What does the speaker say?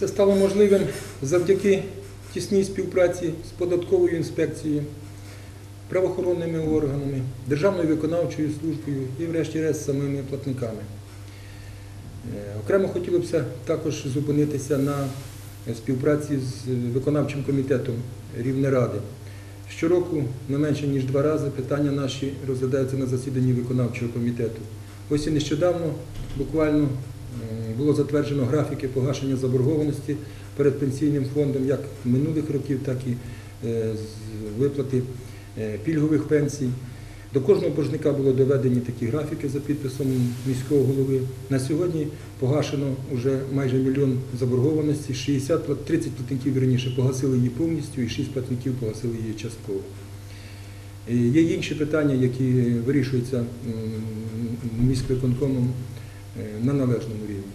Це стало можливим завдяки тісній співпраці з податковою інспекцією, правоохоронними органами, Державною виконавчою службою і, врешті-решт, самими платниками. Е, Окремо хотілося б також зупинитися на співпраці з виконавчим комітетом Рівнеради. Щороку не менше ніж два рази питання наші розглядаються на засіданні виконавчого комітету. Ось і нещодавно буквально було затверджено графіки погашення заборгованості перед пенсійним фондом як минулих років, так і е, з виплати е, пільгових пенсій. До кожного боржника було доведені такі графіки за підписом міського голови. На сьогодні погашено вже майже мільйон заборгованості, 60, 30 платників верніше погасили її повністю і 6 платників погасили її частково. Е, Є інші питання, які вирішуються міськвиконкомом е, на належному рівні.